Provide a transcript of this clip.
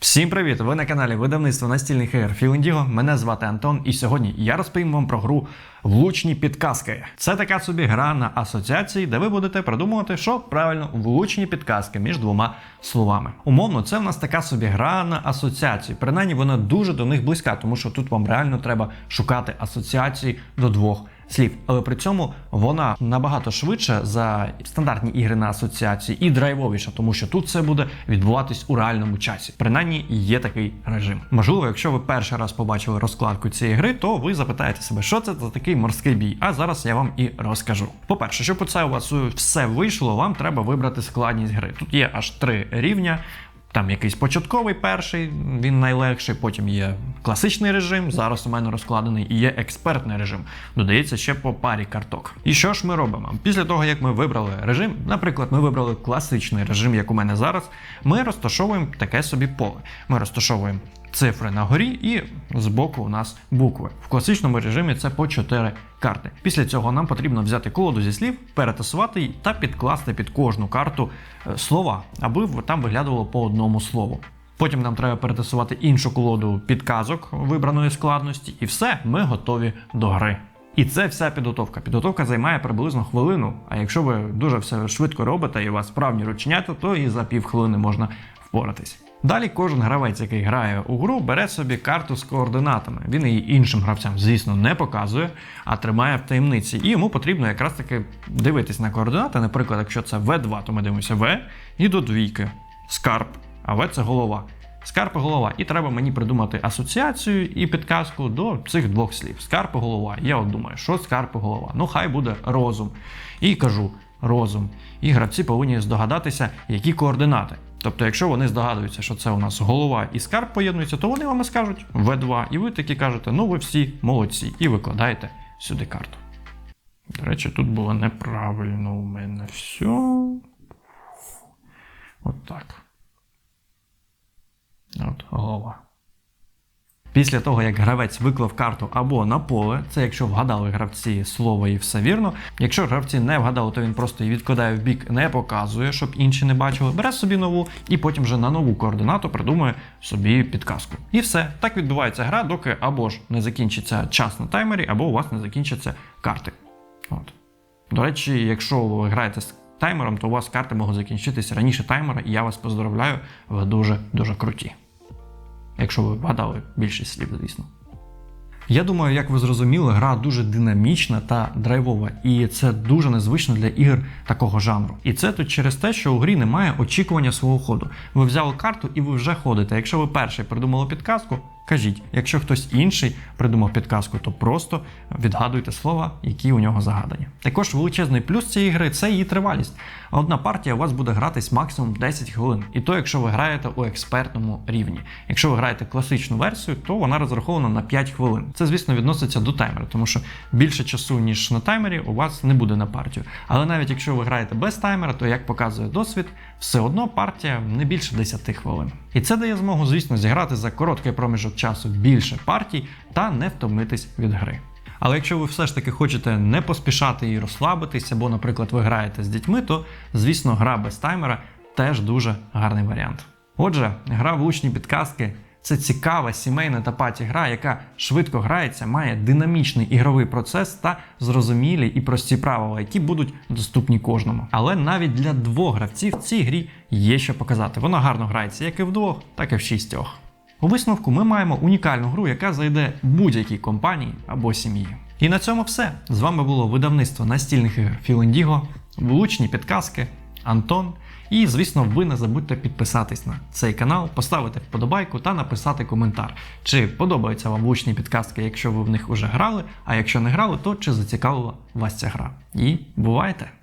Всім привіт! Ви на каналі видавництва настільних ігор Філіндіго. Мене звати Антон, і сьогодні я розповім вам про гру Влучні підказки. Це така собі гра на асоціації, де ви будете придумувати, що правильно влучні підказки між двома словами. Умовно, це в нас така собі гра на асоціації. Принаймні вона дуже до них близька, тому що тут вам реально треба шукати асоціації до двох слів. Але при цьому вона набагато швидше за стандартні ігри на асоціації і драйвовіша, тому що тут це буде відбуватись у реальному часі. Принаймні є такий режим. Можливо, якщо ви перший раз побачили розкладку цієї гри, то ви запитаєте себе, що це за такий морський бій. А зараз я вам і розкажу. По-перше, щоб це у вас все вийшло, вам треба вибрати складність гри. Тут є аж три рівня. Там якийсь початковий перший, він найлегший, потім є класичний режим, зараз у мене розкладений, і є експертний режим. Додається ще по парі карток. І що ж ми робимо? Після того, як ми вибрали режим, наприклад, ми вибрали класичний режим, як у мене зараз, ми розташовуємо таке собі поле. Ми розташовуємо цифри на горі і збоку у нас букви. В класичному режимі це по 4 карти. Після цього нам потрібно взяти колоду зі слів, перетасувати її та підкласти під кожну карту е, слова, аби там виглядувало по одному слову. Потім нам треба перетасувати іншу колоду підказок вибраної складності, і все, ми готові до гри. І це вся підготовка. Підготовка займає приблизно хвилину. А якщо ви дуже все швидко робите і у вас справні рученята, то і за півхвилини можна впоратись. Далі кожен гравець, який грає у гру, бере собі карту з координатами. Він її іншим гравцям, звісно, не показує, а тримає в таємниці. І йому потрібно якраз таки дивитись на координати. Наприклад, якщо це В2, то ми дивимося В і до двійки. Скарб, а В це голова. Скарб і голова. І треба мені придумати асоціацію і підказку до цих двох слів. Скарб і голова. Я от думаю, що скарб і голова? Ну, хай буде розум. І кажу розум. І гравці повинні здогадатися, які координати. Тобто, якщо вони здогадуються, що це у нас голова і скарб поєднуються, то вони вам і скажуть В2, і ви такі кажете, ну ви всі молодці, і викладаєте сюди карту. До речі, тут було неправильно у мене все. От так. От голова. Після того, як гравець виклав карту або на поле, це якщо вгадали гравці слово і все вірно. Якщо гравці не вгадали, то він просто її відкладає в бік, не показує, щоб інші не бачили. Бере собі нову і потім вже на нову координату придумує собі підказку. І все. Так відбувається гра, доки або ж не закінчиться час на таймері, або у вас не закінчаться карти. От. До речі, якщо ви граєте з таймером, то у вас карти можуть закінчитися раніше таймера, і я вас поздравляю, ви дуже дуже круті. Якщо ви вгадали більшість слів, звісно. Я думаю, як ви зрозуміли, гра дуже динамічна та драйвова, і це дуже незвично для ігор такого жанру. І це тут через те, що у грі немає очікування свого ходу. Ви взяли карту і ви вже ходите. Якщо ви перший придумали підказку, кажіть. Якщо хтось інший придумав підказку, то просто відгадуйте слова, які у нього загадані. Також величезний плюс цієї гри це її тривалість. Одна партія у вас буде гратись максимум 10 хвилин. І то, якщо ви граєте у експертному рівні. Якщо ви граєте класичну версію, то вона розрахована на 5 хвилин. Це, звісно, відноситься до таймера, тому що більше часу, ніж на таймері, у вас не буде на партію. Але навіть якщо ви граєте без таймера, то як показує досвід, все одно партія не більше 10 хвилин. І це дає змогу, звісно, зіграти за короткий проміжок часу більше партій та не втомитись від гри. Але якщо ви все ж таки хочете не поспішати і розслабитись, або, наприклад, ви граєте з дітьми, то, звісно, гра без таймера теж дуже гарний варіант. Отже, гра влучні підказки це цікава сімейна та паті гра, яка швидко грається, має динамічний ігровий процес та зрозумілі і прості правила, які будуть доступні кожному. Але навіть для двох гравців в цій грі є що показати. Вона гарно грається як і вдвох, так і в шістьох. У висновку ми маємо унікальну гру, яка зайде будь-якій компанії або сім'ї. І на цьому все. З вами було видавництво настільних ігор Філендіго, влучні підказки, Антон. І, звісно, ви не забудьте підписатись на цей канал, поставити вподобайку та написати коментар, чи подобаються вам влучні підказки, якщо ви в них уже грали, а якщо не грали, то чи зацікавила вас ця гра. І бувайте!